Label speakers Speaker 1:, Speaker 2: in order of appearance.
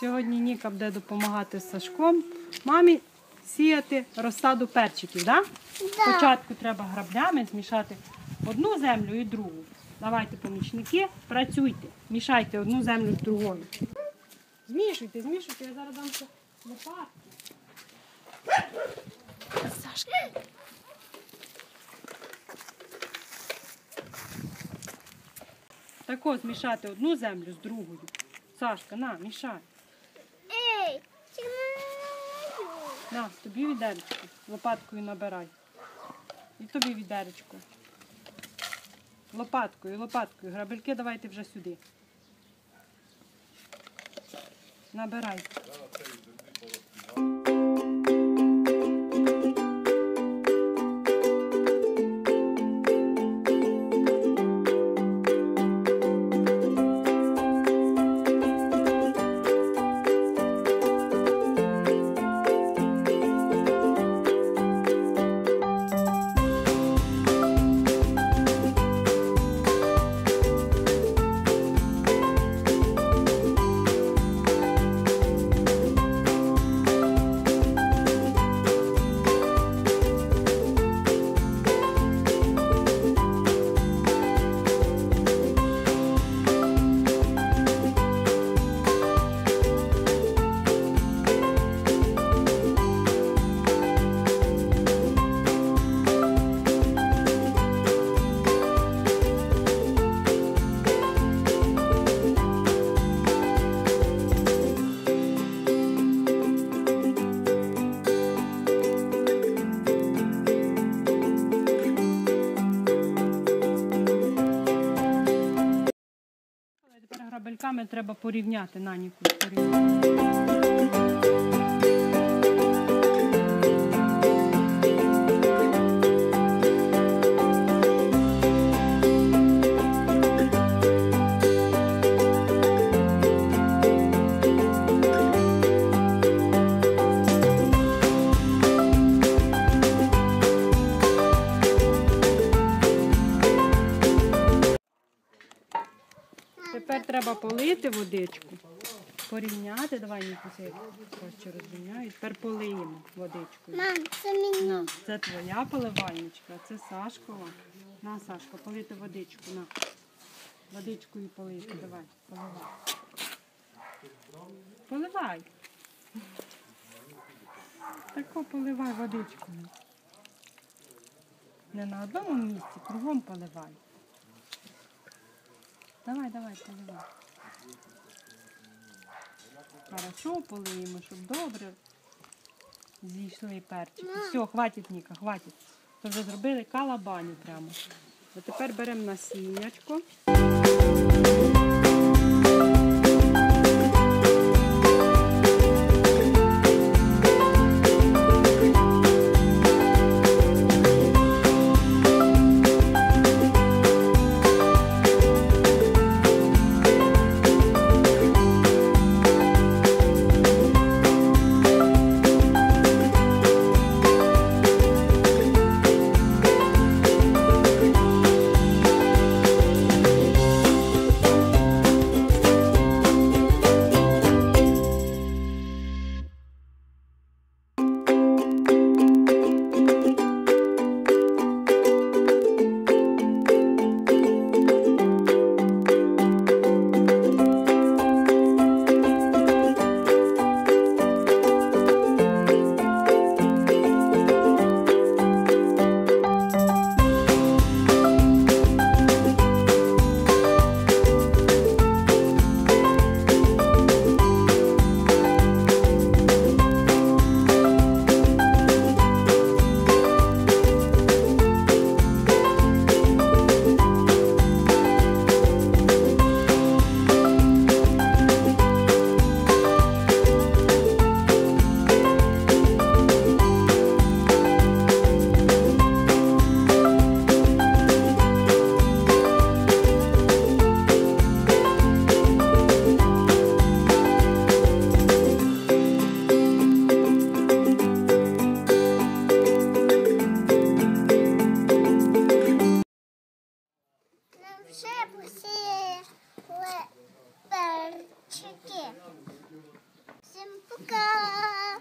Speaker 1: Сьогодні Ніка буде допомагати з Сашком мамі сіяти розсаду перчиків, да? Спочатку треба граблями змішати одну землю і другу. Давайте, помічники, працюйте, мішайте одну землю з другою. Змішуйте, змішуйте, я зараз дам ще лопатку. Сашка. Тако змішати одну землю з другою. Сашка, на, мішай. На, тобі відеречко. Лопаткою набирай. І тобі відеречко. Лопаткою, лопаткою. Грабельки давайте вже сюди. Набирай. Грабельками треба порівняти на ніку. Треба полити водичку. Порівняти. Давай Нікуся, як краще розрівняю. Тепер полиємо водичкою.
Speaker 2: Мам, це мені.
Speaker 1: На, це твоя поливальничка, це Сашкова. На, Сашка, полити водичку. На. Водичкою полити. Давай, поливай. Поливай. Тако поливай водичку. Не на одному місці, кругом поливай. Давай, давай, поливай. Хорошо полиємо, щоб добре зійшли перчики. Все, хватить, Ніка, хватить. То вже зробили калабаню прямо. А тепер беремо насіннячко.
Speaker 2: ще посіяли перчики. Всім пока!